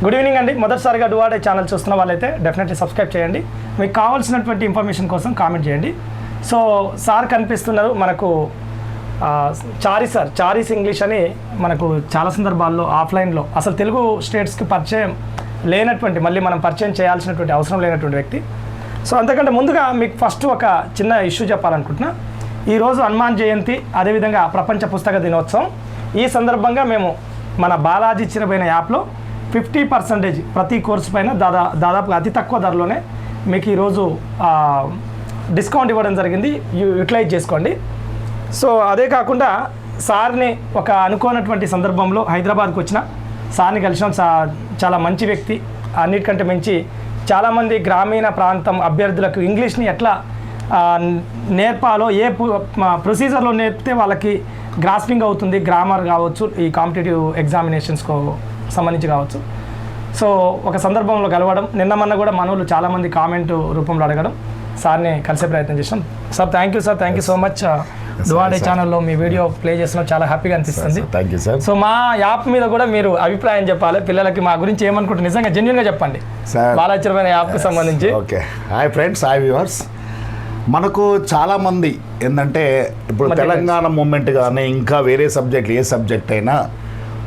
Good evening అండి. మొదటిసారిగా డువాడే channel చూస్తున్న వాళ్ళైతే డెఫినెట్లీ సబ్స్క్రైబ్ చేయండి. మీకు కావాల్సినటువంటి ఇన్ఫర్మేషన్ కోసం కామెంట్ చేయండి. సో సార్ కనిపిస్తున్నారు మనకు చారీ సార్ చారీస్ ఇంగ్లీష్ అని మనకు చాలా సందర్భాల్లో ఆఫ్లైన్లో అసలు తెలుగు స్టేట్స్కి పరిచయం లేనటువంటి మళ్ళీ మనం పరిచయం చేయాల్సినటువంటి అవసరం లేనటువంటి వ్యక్తి. సో అంతకంటే ముందుగా మీకు ఫస్ట్ ఒక చిన్న ఇష్యూ చెప్పాలనుకుంటున్నా. ఈరోజు హనుమాన్ జయంతి అదేవిధంగా ప్రపంచ పుస్తక దినోత్సవం. ఈ సందర్భంగా మేము మన బాలాజీ చిరబైన యాప్లో ఫిఫ్టీ పర్సెంటేజ్ ప్రతి కోర్సు పైన దాదా దాదాపుగా అతి తక్కువ ధరలోనే మీకు ఈరోజు డిస్కౌంట్ ఇవ్వడం జరిగింది. యూ యూటిలైజ్ చేసుకోండి. సో అదే కాకుండా సార్ని ఒక అనుకోనటువంటి సందర్భంలో హైదరాబాద్కి వచ్చిన సార్ని కలిసిన. సా చాలా మంచి వ్యక్తి. అన్నిటికంటే మంచి చాలామంది గ్రామీణ ప్రాంతం అభ్యర్థులకు ఇంగ్లీష్ని ఎట్లా నేర్పాలో ఏ ప్రొసీజర్లో నేర్పితే వాళ్ళకి గ్రాస్పింగ్ అవుతుంది. గ్రామర్ కావచ్చు ఈ కాంపిటేటివ్ ఎగ్జామినేషన్స్కో సంబంధించి కావచ్చు. సో ఒక సందర్భంలో కలవడం నిన్న మొన్న కూడా మనోళ్ళు చాలామంది కామెంట్ రూపంలో అడగడం సార్ని కలిసే ప్రయత్నం చేసాం sir thank you sir thank you so much డువాడే ఛానల్లో మీ వీడియో ప్లే చేస్తున్నాం. చాలా హ్యాపీగా అనిపిస్తుంది. థ్యాంక్ యూ సార్ సో మా యాప్ మీద కూడా మీరు అభిప్రాయం చెప్పాలి. పిల్లలకి మా గురించి ఏమనుకుంటారు నిజంగా జెన్యున్గా చెప్పండి. సార్ బాలాచరమైన యాప్కి సంబంధించి. Okay hi friends hi viewers మనకు చాలామంది ఏంటంటే ఇప్పుడు తెలంగాణ మూమెంట్ కానీ ఇంకా వేరే సబ్జెక్ట్ ఏ సబ్జెక్ట్ అయినా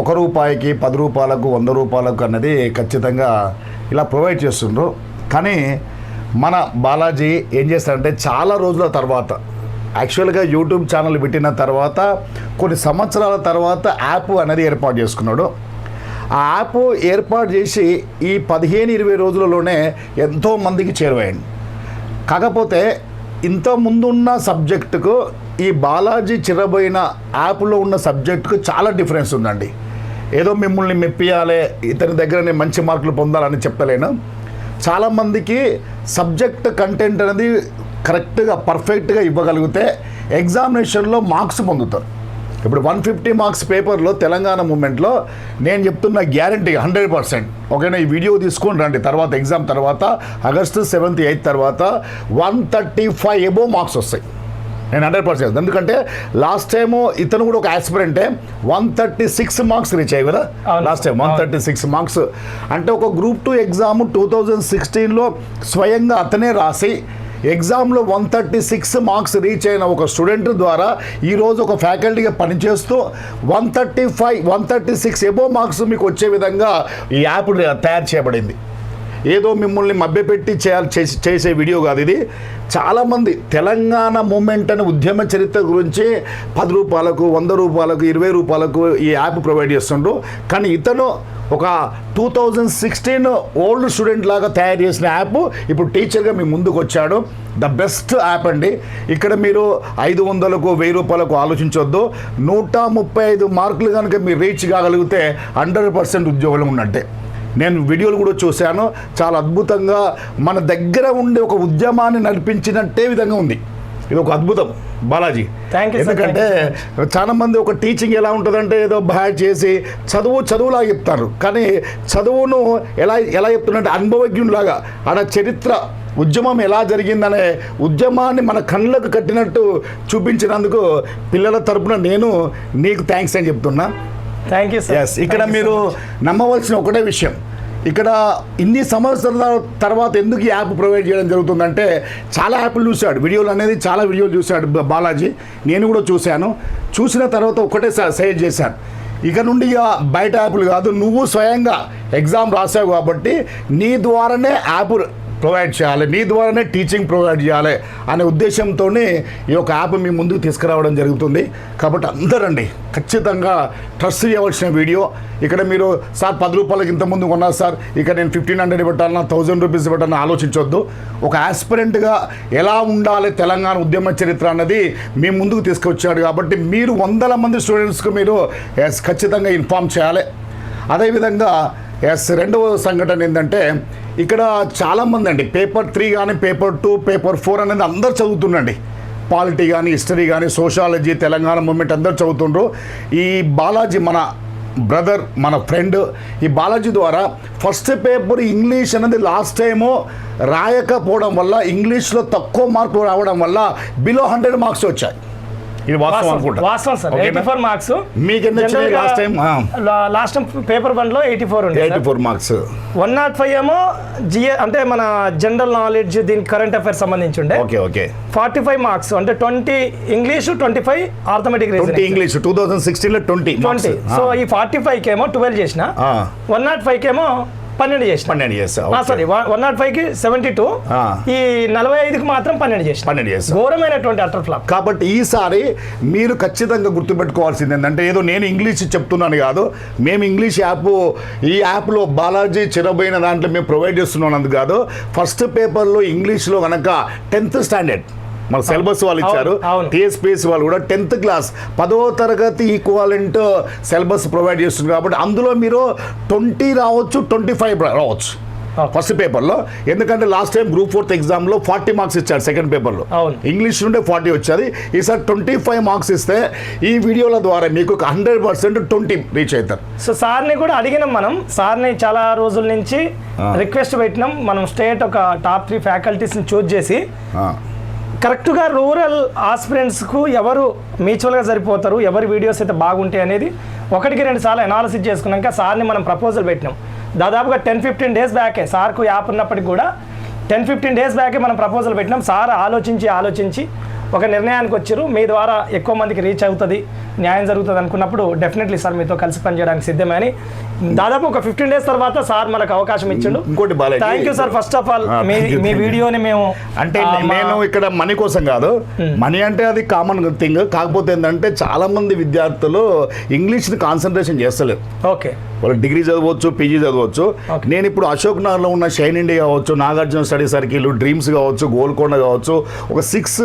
ఒక రూపాయికి పది రూపాయలకు వంద రూపాయలకు అన్నది ఖచ్చితంగా ఇలా ప్రొవైడ్ చేస్తుండ్రు. కానీ మన బాలాజీ ఏం చేస్తారంటే చాలా రోజుల తర్వాత యాక్చువల్గా యూట్యూబ్ ఛానల్ పెట్టిన తర్వాత కొన్ని సంవత్సరాల తర్వాత యాప్ అనేది ఏర్పాటు చేసుకున్నాడు. ఆ యాప్ ఏర్పాటు చేసి ఈ పదిహేను ఇరవై రోజులలోనే ఎంతో మందికి చేరువైంది. కాకపోతే ఇంత ముందున్న సబ్జెక్టుకు ఈ బాలాజీ చిరబోయిన యాప్లో ఉన్న సబ్జెక్టుకు చాలా డిఫరెన్స్ ఉందండి. ఏదో మిమ్మల్ని మెప్పియాలి ఇతని దగ్గర నేను మంచి మార్కులు పొందాలని చెప్పలేను? చాలామందికి సబ్జెక్ట్ కంటెంట్ అనేది కరెక్ట్గా పర్ఫెక్ట్గా ఇవ్వగలిగితే ఎగ్జామినేషన్లో మార్క్స్ పొందుతారు. ఇప్పుడు వన్ ఫిఫ్టీ మార్క్స్ పేపర్లో తెలంగాణ మూమెంట్లో నేను చెప్తున్న గ్యారంటీ హండ్రెడ్ పర్సెంట్. ఓకేనా ఈ వీడియో తీసుకొని రండి. తర్వాత ఎగ్జామ్ తర్వాత ఆగస్టు సెవెంత్ ఎయిత్ తర్వాత one thirty five above marks వస్తాయి. నేను హండ్రెడ్ పర్సెంట్ ఎందుకంటే లాస్ట్ టైం ఇతను కూడా ఒక ఆస్పిరెంటే one thirty six marks reach అయ్యి కదా. Last time one thirty six marks అంటే ఒక group two exam two thousand సిక్స్టీన్లో స్వయంగా అతనే రాసి ఎగ్జామ్లో one thirty six marks reach అయిన ఒక స్టూడెంట్ ద్వారా ఈరోజు ఒక ఫ్యాకల్టీగా పనిచేస్తూ one thirty five one thirty six above marks మీకు వచ్చే విధంగా ఈ యాప్ తయారు చేయబడింది. ఏదో మిమ్మల్ని మభ్యపెట్టి చేయాలి చేసి చేసే వీడియో కాదు ఇది. చాలామంది తెలంగాణ మూమెంట్ అనే ఉద్యమ చరిత్ర గురించి పది రూపాయలకు వంద రూపాయలకు ఇరవై రూపాయలకు ఈ యాప్ ప్రొవైడ్ చేస్తుండ్రు. కానీ ఇతను ఒక two thousand sixteen old student లాగా తయారు చేసిన యాప్ ఇప్పుడు టీచర్గా మీ ముందుకు వచ్చాడు. ద బెస్ట్ యాప్ అండి. ఇక్కడ మీరు ఐదు వందలకు వెయ్యి రూపాయలకు ఆలోచించవద్దు నూట ముప్పై ఐదు మార్కులు కనుక మీరు రీచ్ కాగలిగితే హండ్రెడ్ పర్సెంట్ ఉద్యోగం ఉన్నట్టే. నేను వీడియోలు కూడా చూశాను. చాలా అద్భుతంగా మన దగ్గర ఉండే ఒక ఉద్యమాన్ని నడిపించినట్టే విధంగా ఉంది. ఇది ఒక అద్భుతం బాలాజీ. ఎందుకంటే చాలా మంది ఒక టీచింగ్ ఎలా ఉంటుందంటే ఏదో బ్యాడ్ చేసి చదువు చదువులాగా చెప్తారు. కానీ చదువును ఎలా ఎలా చెప్తున్నారంటే అనుభవజ్ఞులాగా ఆడ చరిత్ర ఉద్యమం ఎలా జరిగిందనే ఉద్యమాన్ని మన కళ్ళకు కట్టినట్టు చూపించినందుకు పిల్లల తరపున నేను నీకు థ్యాంక్స్ అని చెప్తున్నా. థ్యాంక్ యూ సార్ ఎస్ ఇక్కడ మీరు నమ్మవలసిన ఒకటే విషయం. ఇక్కడ ఇన్ని సంవత్సరాల తర్వాత ఎందుకు ఈ యాప్ ప్రొవైడ్ చేయడం జరుగుతుందంటే చాలా యాప్లు చూశాడు. వీడియోలు అనేది చాలా వీడియోలు చూశాడు బాలాజీ. నేను కూడా చూశాను. చూసిన తర్వాత ఒకటే సజెస్ట్ చేశాను. ఇక నుండి ఇక బయట యాప్లు కాదు నువ్వు స్వయంగా ఎగ్జామ్ రాసావు కాబట్టి నీ ద్వారానే యాప్ ప్రొవైడ్ చేయాలి మీ ద్వారానే టీచింగ్ ప్రొవైడ్ చేయాలి అనే ఉద్దేశంతోనే ఈ యొక్క యాప్ మీ ముందుకు తీసుకురావడం జరుగుతుంది. కాబట్టి అందరండి ఖచ్చితంగా ట్రస్ట్ చేయవలసిన వీడియో. ఇక్కడ మీరు సార్ పది రూపాయలకి ఇంత ముందు కొన్నారు సార్ ఇక్కడ నేను ఫిఫ్టీన్ హండ్రెడ్ పెట్టాలన్నా థౌజండ్ రూపీస్ పెట్టాలని ఆలోచించొద్దు. ఒక ఆస్పిరెంట్గా ఎలా ఉండాలి తెలంగాణ ఉద్యమ చరిత్ర అన్నది మీ ముందుకు తీసుకొచ్చాడు కాబట్టి మీరు వందల మంది స్టూడెంట్స్కి మీరు ఖచ్చితంగా ఇన్ఫామ్ చేయాలి. అదేవిధంగా ఎస్ రెండవ సంఘటన ఏంటంటే ఇక్కడ చాలామంది అండి పేపర్ త్రీ కానీ పేపర్ టూ పేపర్ ఫోర్ అనేది అందరు చదువుతుండండి. పాలిటీ కానీ హిస్టరీ కానీ సోషాలజీ తెలంగాణ మూమెంట్ అందరు చదువుతుండ్రు. ఈ బాలాజీ మన బ్రదర్ మన ఫ్రెండ్ ఈ బాలాజీ ద్వారా ఫస్ట్ పేపర్ ఇంగ్లీష్ అనేది లాస్ట్ టైము రాయకపోవడం వల్ల ఇంగ్లీష్లో తక్కువ మార్కులు రావడం వల్ల బిలో హండ్రెడ్ మార్క్స్ వచ్చాయి. ఇది వాస్తవం అనుకుంటా. వాస్తవం సార్. ఓకేనా? ఎయిటీ ఫోర్ మార్క్స్ మీకు ఎన్ని వచ్చినాయి time? ఆ. లాస్ట్ టైం పేపర్ వన్లో ఎయిటీ ఫోర్ ఉంది eighty four marks one not five ఏమో జిఏ అంటే మన జనరల్ నాలెడ్జ్ దీనికి కరెంట్ అఫైర్స్ సంబంధించి ఉండే. Okay okay. Forty five marks అంటే twenty English twenty five arithmetic twenty English two thousand సిక్స్టీన్లో ట్వంటీ ట్వంటీ సో ఈ ఫార్టీ ఫైవ్ కేమో ట్వెల్వ్ చేసిన. వన్ నాట్ ఫైవ్ కేమో పన్నెండు చేసిన. పన్నెండు చేస్తా సారీ వన్ నాట్ ఫైవ్కి సెవెంటీ టూ. ఈ నలభై ఐదుకి మాత్రం పన్నెండు చేసిన. పన్నెండు చేస్తా ఘోరమైనటువంటి అటర్ ఫ్లాప్. కాబట్టి ఈసారి మీరు ఖచ్చితంగా గుర్తుపెట్టుకోవాల్సింది ఏంటంటే ఏదో నేను ఇంగ్లీష్ చెప్తున్నాను కాదు మేము ఇంగ్లీష్ యాప్ ఈ యాప్లో బాలాజీ చిరబోయిన దాంట్లో మేము ప్రొవైడ్ చేస్తున్నాం కాదు ఫస్ట్ పేపర్లో ఇంగ్లీష్లో కనుక టెన్త్ స్టాండర్డ్. మన సిలబస్ వాళ్ళు ఇచ్చారు. టీఎస్పీఎస్ వాళ్ళు కూడా టెన్త్ క్లాస్. పదవ తరగతి ఈక్వాలెంట్ సిలబస్ ప్రొవైడ్ చేస్తుంది కాబట్టి అందులో మీరు ట్వంటీ రావచ్చు ట్వంటీ ఫైవ్ రావచ్చు. ఫస్ట్ పేపర్లో. ఎందుకంటే లాస్ట్ టైం గ్రూప్ ఫోర్త్ ఎగ్జామ్లో ఫార్టీ మార్క్స్ ఇచ్చారు సెకండ్ పేపర్లో. ఇంగ్లీష్ నుండే ఫార్టీ వచ్చేది. ఈసారి ట్వంటీ ఫైవ్ మార్క్స్ ఇస్తే ఈ వీడియోల ద్వారా మీకు హండ్రెడ్ పర్సెంట్ ట్వంటీ రీచ్ అవుతారు. సో సార్ని కూడా అడిగినాం మనం. సార్ని చాలా రోజుల నుంచి రిక్వెస్ట్ పెట్టినాం. మనం స్టేట్ ఒక టాప్ త్రీ ఫ్యాకల్టీస్ని చూజ్ చేసి కరెక్ట్గా రూరల్ ఆస్పిరెంట్స్కు ఎవరు మ్యూచువల్గా సరిపోతారు ఎవరి వీడియోస్ అయితే బాగుంటాయి అనేది ఒకటికి రెండు సార్లు అనాలిసిస్ చేసుకున్నాక సార్ని మనం ప్రపోజల్ పెట్టినాం. దాదాపుగా టెన్ ఫిఫ్టీన్ డేస్ బ్యాకే సార్కు యాప్ ఉన్నప్పటికి కూడా టెన్ ఫిఫ్టీన్ డేస్ బ్యాకే మనం ప్రపోజల్ పెట్టినాం. సార్ ఆలోచించి ఆలోచించి ఒక నిర్ణయానికి వచ్చారు. మీ ద్వారా ఎక్కువ మందికి రీచ్ అవుతుంది. న్యాయం జరుగుతుంది అనుకున్నప్పుడు డెఫినెట్లీ సార్ మీతో కలిసి పనిచేయడానికి సిద్ధమే అని దాదాపు ఒక ఫిఫ్టీన్ డేస్ తర్వాత సార్ మనకు అవకాశం ఇచ్చిండు. ఇంకోటి. Thank you sir first of all మీ మీ. వీడియోని మేము అంటే మా- నేను ఇక్కడ మనీ కోసం కాదు. మనీ అంటే అది కామన్ థింగ్ కాకపోతే ఏంటంటే చాలా మంది విద్యార్థులు ఇంగ్లీష్ని కాన్సన్ట్రేషన్ చేస్తలేరు. ఓకే వాళ్ళు డిగ్రీ చదవచ్చు పీజీ చదవచ్చు. నేను ఇప్పుడు అశోక్ నగర్లో ఉన్న షైన్ ఇండియా కావచ్చు నాగార్జున స్టడీ సర్కిల్ డ్రీమ్స్ కావచ్చు గోల్కొండ కావచ్చు ఒక సిక్స్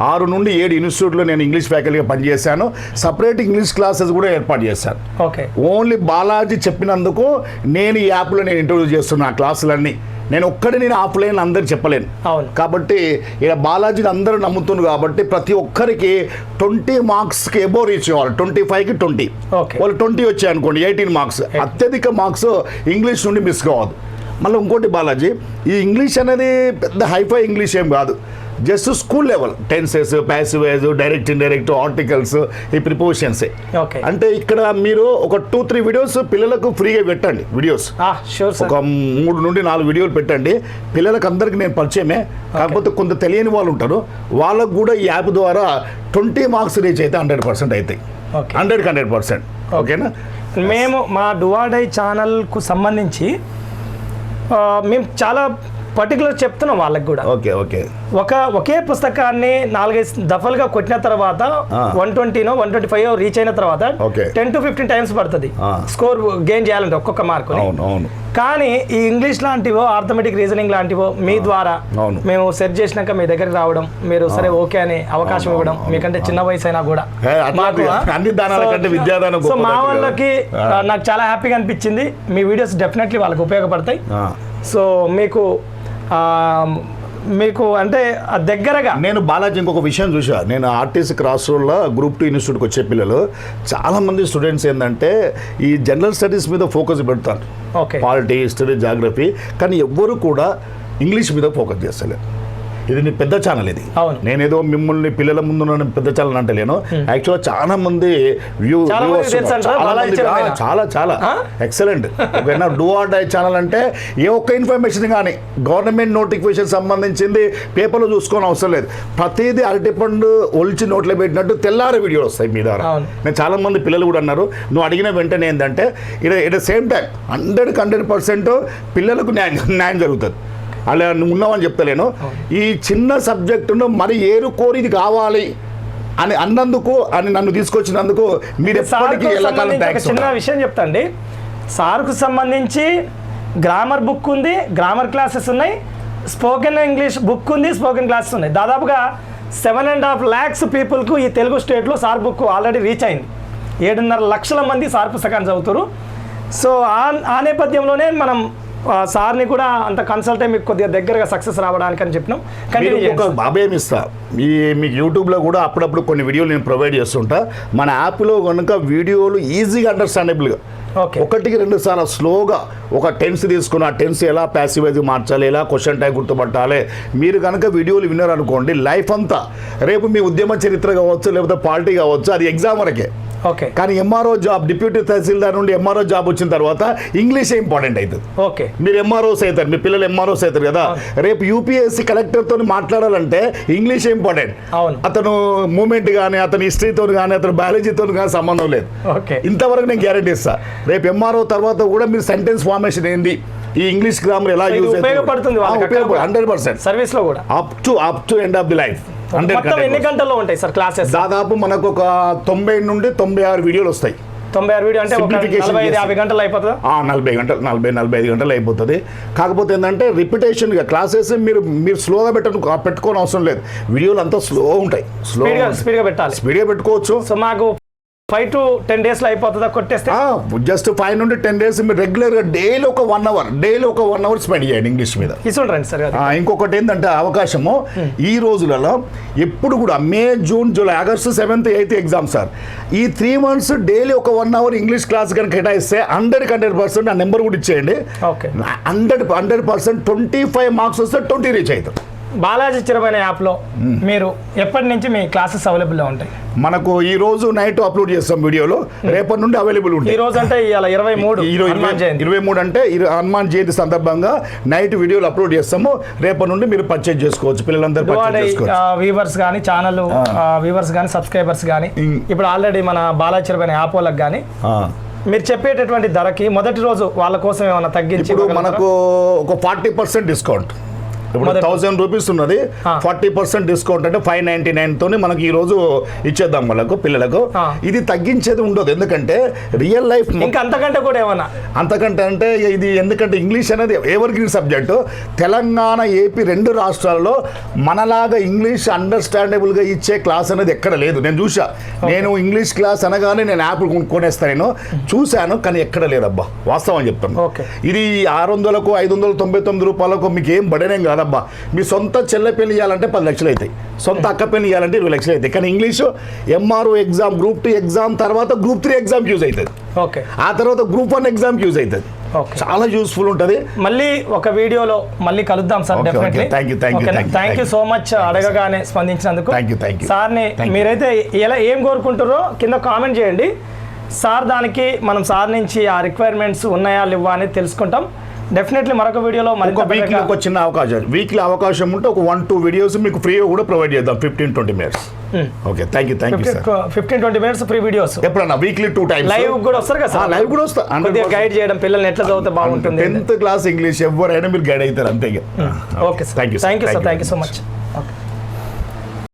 ఆరు నుండి ఏడు ఇన్స్టిట్యూట్లో నేను ఇంగ్లీష్ ఫ్యాకల్టీగా పనిచేశాను. సపరేట్ ఇంగ్లీష్ క్లాసెస్ కూడా ఏర్పాటు చేశాను. ఓకే. ఓన్లీ బాలాజీ చెప్పినందుకు నేను ఈ యాప్లో నేను ఇంట్రొడ్యూస్ చేస్తున్నా ఆ క్లాసులన్నీ. నేను ఒక్కడి నేను ఆఫ్లైన్ అందరికి చెప్పలేను. అవును. కాబట్టి ఇక బాలాజీని అందరూ నమ్ముతున్నారు కాబట్టి ప్రతి ఒక్కరికి ట్వంటీ మార్క్స్కి ఎబో రీచ్ అవ్వాలి ట్వంటీ ఫైవ్కి ట్వంటీ. వాళ్ళు ట్వంటీ వచ్చాయి అనుకోండి ఎయిటీన్ మార్క్స్. అత్యధిక మార్క్స్ ఇంగ్లీష్ నుండి మిస్ కావద్దు. మళ్ళీ ఇంకోటి బాలాజీ ఈ ఇంగ్లీష్ అనేది పెద్ద హైఫై ఇంగ్లీష్ ఏం కాదు. Just school level. Tenses passive voice direct indirect articles ఈ ప్రిపోజిషన్సే ఓకే. అంటే ఇక్కడ మీరు ఒక టూ త్రీ వీడియోస్ పిల్లలకు ఫ్రీగా పెట్టండి వీడియోస్. ఒక మూడు నుండి నాలుగు వీడియోలు పెట్టండి. పిల్లలకు అందరికి నేను పరిచయమే. కాకపోతే కొంత తెలియని వాళ్ళు ఉంటారు. వాళ్ళకు కూడా ఈ యాప్ ద్వారా ట్వంటీ మార్క్స్ రీచ్ అయితే హండ్రెడ్ పర్సెంట్ అవుతాయి. హండ్రెడ్కి హండ్రెడ్ పర్సెంట్. ఓకేనా? మేము మా డువాడై ఛానల్కు సంబంధించి మేము చాలా పర్టికులర్ చెప్తున్నాం వాళ్ళకి కూడా. Okay okay. ఒక ఒకే పుస్తకాన్ని నాలుగైదు దఫలుగా కొట్టిన తర్వాత. వన్ ట్వంటీనో వన్ ట్వంటీ ఫైవ్ రీచ్ అయిన తర్వాత. టెన్ టు ఫిఫ్టీన్ టైమ్స్ పడుతుంది. స్కోర్ గెయిన్ చేయాలంటే ఒక్కొక్క మార్కు కానీ ఈ ఇంగ్లీష్ లాంటివో ఆర్థమెటిక్ రీజనింగ్ లాంటివో మీ ద్వారా. మేము సెర్చ్ చేసినాక మీ దగ్గరికి రావడం మీరు సరే ఓకే అని అవకాశం ఇవ్వడం మీకంటే చిన్న వయసు అయినా కూడా సో- మా వాళ్ళకి నాకు చాలా హ్యాపీగా అనిపించింది. మీ వీడియోస్ డెఫినెట్లీ వాళ్ళకి ఉపయోగపడతాయి. సో మీకు మీకు అంటే దగ్గరగా నేను బాలాజీ ఇంకొక విషయం చూసా నేను ఆర్టీసీ క్రాస్ రోడ్లో గ్రూప్ టూ ఇన్స్టిట్యూట్కి వచ్చే పిల్లలు. చాలామంది స్టూడెంట్స్ ఏంటంటే ఈ జనరల్ స్టడీస్ మీద ఫోకస్ పెడతారు. ఓకే. Polity history geography. కానీ ఎవ్వరు కూడా ఇంగ్లీష్ మీద ఫోకస్ చేస్తలేరు. ఇది నీ పెద్ద ఛానల్ ఇది. నేనేదో మిమ్మల్ని పిల్లల ముందు పెద్ద ఛానల్ అంటలేను యాక్చువల్గా చాలా మంది వ్యూ చాలా? చాలా? ఎక్సలెంట్ ఓకేనా డూ ఆర్ డై ఛానల్ అంటే ఏ ఒక్క ఇన్ఫర్మేషన్ కానీ గవర్నమెంట్ నోటిఫికేషన్ సంబంధించింది పేపర్లో చూసుకోని అవసరం లేదు. ప్రతిదీ అరటిపండు ఒలిచి నోట్లో పెట్టినట్టు తెల్లారి వీడియోలు వస్తాయి మీ ద్వారా. నేను చాలా మంది పిల్లలు కూడా అన్నారు నువ్వు అడిగిన వెంటనే ఏంటంటే it at the same time హండ్రెడ్కి హండ్రెడ్ పర్సెంట్ పిల్లలకు న్యాయం న్యాయం జరుగుతుంది. అలా నువ్వు ఉన్నావని చెప్తలేను. ఈ చిన్న సబ్జెక్టును మరి ఏరు కోరి ఇది కావాలి అని అన్నందుకు అని నన్ను తీసుకొచ్చినందుకు మీరు ఎప్పటికీ చిన్న విషయం చెప్తాండి. సార్కు సంబంధించి గ్రామర్ బుక్ ఉంది గ్రామర్ క్లాసెస్ ఉన్నాయి స్పోకెన్ ఇంగ్లీష్ బుక్ ఉంది స్పోకెన్ క్లాసెస్ ఉన్నాయి. దాదాపుగా సెవెన్ అండ్ హాఫ్ ల్యాక్స్ పీపుల్కు ఈ తెలుగు స్టేట్లో సార్ బుక్ ఆల్రెడీ రీచ్ అయింది. ఏడున్నర లక్షల మంది సార్ పుస్తకాన్ని చదువుతారు సో ఆ నేపథ్యంలోనే మనం సార్ని కూడా అంత కన్సల్ట్ అయ్యి మీకు కొద్దిగా దగ్గరగా సక్సెస్ రావడానికి అని చెప్పినాం. కంటిన్యూ ఒక బాబేం ఇస్తా ఈ మీకు యూట్యూబ్లో కూడా అప్పుడప్పుడు కొన్ని వీడియోలు నేను ప్రొవైడ్ చేస్తుంటా. మన యాప్లో కనుక వీడియోలు ఈజీగా అండర్స్టాండబుల్గా. ఒకటికి రెండు సార్లు స్లోగా ఒక టెన్స్ తీసుకుని ఆ టెన్స్ ఎలా ప్యాసివైజ్ మార్చాలి ఎలా క్వశ్చన్ టైం గుర్తుపట్టాలి. మీరు కనుక వీడియోలు విన్నారనుకోండి లైఫ్ అంతా రేపు మీ ఉద్యమ చరిత్ర కావచ్చు లేకపోతే పార్టీ కావచ్చు అది ఎగ్జామ్ వరకే. ఓకే కానీ ఎంఆర్ఓ జాబ్ డిప్యూటీ తహసీల్దార్ నుండి ఎంఆర్ఓ జాబ్ వచ్చిన తర్వాత ఇంగ్లీషే ఇంపార్టెంట్ అవుతుంది. ఓకే మీరు ఎంఆర్ఓస్ అవుతారు మీ పిల్లలు ఎంఆర్ఓస్ అవుతారు కదా. రేపు యూపీఎస్సీ కలెక్టర్తో మాట్లాడాలంటే ఇంగ్లీష్ ఇంపార్టెంట్ అవును. అతను మూమెంట్ కానీ అతని హిస్టరీతో కానీ అతను బయాలజీతో కానీ సంబంధం లేదు. ఓకే ఇంతవరకు నేను గ్యారెంటీ ఇస్తా. రేపు ఎంఆర్ఓ తర్వాత కూడా మీరు సెంటెన్స్ ఫార్మేషన్ ఏంది? ఈ ఇంగ్లీష్ గ్రామర్ ఎలా యూజ్ ఉపయోగపడుతుంది హండ్రెడ్ పర్సెంట్ సర్వీస్లో కూడా. Up to up to end of the life మొత్తం ఎన్ని గంటల్లో ఉంటాయి సార్ క్లాసెస్? దాదాపు మనకు ఒక తొంభై నుండి తొంభై ఆరు వీడియోలు వస్తాయి. తొంభై ఆరు వీడియో అంటే నలభై ఐదు. యాభై గంటలు అయిపోతుందా? ఆ, నలభై గంటలు నలభై నలభై ఐదు గంటలు అయిపోతుంది. కాకపోతే ఏంటంటే రిపిటేషన్గా క్లాసెస్ మీరు మీరు స్లోగా పెట్టను పెట్టుకోని అవసరం లేదు. వీడియోలు అంతా స్లో ఉంటాయి. స్లో స్పీడ్గా స్పీడ్గా పెట్టాలి. స్పీడ్గా పెట్టుకోవచ్చు. సో మాకు ఫైవ్ టు టెన్ డేస్లో అయిపోతుందా కొట్టేస్తే? జస్ట్ ఫైవ్ నుండి టెన్ డేస్ మీరు రెగ్యులర్గా డైలీ ఒక వన్ అవర్ డైలీ ఒక వన్ అవర్ స్పెండ్ చేయండి ఇంగ్లీష్ మీద. సార్ ఇంకొకటి ఏంటంటే అవకాశము ఈ రోజులలో ఎప్పుడు కూడా May June July August seventh eighth exam sir. ఈ త్రీ మంత్స్ డైలీ ఒక వన్ అవర్ ఇంగ్లీష్ క్లాస్ కనుక కేటాయిస్తే హండ్రెడ్ హండ్రెడ్ పర్సెంట్ ఆ నెంబర్ కూడా ఇచ్చేయండి. Okay. Hundred hundred percent twenty five marks వస్తే ట్వంటీ రీచ్ అవుతాం. బాలాజీ చిరమైన యాప్లో మీరు ఎప్పటి నుంచి మీ క్లాసెస్ అవైలబుల్లో ఉంటాయి? మనకు ఈ రోజు నైట్ అప్లోడ్ చేస్తాం వీడియోలో. రేపటి నుండి అవైలబుల్ ఈ ఉంటాయి. రోజు అంటే ఇవాళ ఇరవై మూడు ఇరవై మూడు అంటే హనుమాన్ జయంతి సందర్భంగా నైట్ వీడియోలు అప్లోడ్ చేస్తాము. రేపటి నుండి మీరు పర్చేజ్ చేసుకోవచ్చు. పిల్లలందరూ వ్యూవర్స్ కానీ ఛానల్ వ్యూవర్స్ కానీ సబ్స్క్రైబర్స్ కానీ ఇప్పుడు ఆల్రెడీ మన బాలాజీ చిరమైన యాప్ వాళ్ళకి కానీ. మీరు చెప్పేటటువంటి ధరకి మొదటి రోజు వాళ్ళ కోసం ఏమైనా తగ్గించి? మనకు ఒక ఫార్టీ పర్సెంట్ డిస్కౌంట్ ఇప్పుడు థౌసండ్ రూపీస్ ఉన్నది. ఫార్టీ పర్సెంట్ డిస్కౌంట్ అంటే ఫైవ్ నైన్టీ నైన్ తోని మనకి ఈ రోజు ఇచ్చేద్దాం వాళ్ళకు పిల్లలకు. ఇది తగ్గించేది ఉండదు. ఎందుకంటే రియల్ లైఫ్ ఇంకా అంతకంటే కూడా ఏమన్నా? అంతకంటే అంటే ఇది ఎందుకంటే ఇంగ్లీష్ అనేది evergreen subject? Telangana AP రెండు రాష్ట్రాల్లో మనలాగా ఇంగ్లీష్ అండర్స్టాండబుల్గా ఇచ్చే క్లాస్ అనేది ఎక్కడ లేదు. నేను చూసా నేను ఇంగ్లీష్ క్లాస్ అనగానే నేను యాప్ కొనేస్తాను నేను. చూశాను కానీ ఎక్కడ లేదబ్బా. వాస్తవం చెప్తాను. ఇది ఆరు వందలకు ఐదు వందల తొంభై తొమ్మిది రూపాయలకు మీకు ఏం బడనేం కాదబ్బా మీ సొంత చెల్లె పెళ్ళి ఇవ్వాలంటే పది లక్షలు అవుతాయి. సొంత అక్క పెళ్ళి ఇవ్వాలంటే ఇరవై లక్షలు అవుతాయి. కానీ English MRO exam group two exam తర్వాత గ్రూప్ త్రీ ఎగ్జామ్ యూజ్ అవుతుంది. ఓకే. ఆ తర్వాత గ్రూప్ వన్ ఎగ్జామ్ యూజ్ అవుతుంది. చాలా యూస్ఫుల్ ఉంటుంది. మళ్ళీ ఒక వీడియోలో మళ్ళీ కలుద్దాం sir definitely thank you so much అడగగానే స్పందించినందుకు. సార్ని. మీరైతే ఎలా ఏం కోరుకుంటారో కింద కామెంట్ చేయండి. సార్ దానికి మనం సార్ నుంచి ఆ రిక్వైర్మెంట్స్ ఉన్నాయా లేవా అనేది తెలుసుకుంటాం. డెఫినెట్లీ మరొక వీడియోలో మరింత వీక్లీ ఒక చిన్న అవకాశం. వీక్లీ అవకాశం ఉంటే ఒక వన్ టూ వీడియోస్ మీకు ఫ్రీగా కూడా ప్రొవైడ్ చేద్దాం. Fifteen twenty minutes. Okay thank you thank you sir fifteen twenty minutes free videos ఎప్పుడన్నా? వీక్లీ టూ టైమ్స్ లైవ్ కూడా వస్తారు కదా సార్ లైవ్ కూడా వస్తా కొద్దిగా గైడ్ చేయడం పిల్లల్ని ఎట్లా చదివితే బాగుంటుంది. టెన్త్ క్లాస్ ఇంగ్లీష్ ఎవరైనా మీరు గైడ్ అవుతారు అంతే okay thank you thank you sir thank you so much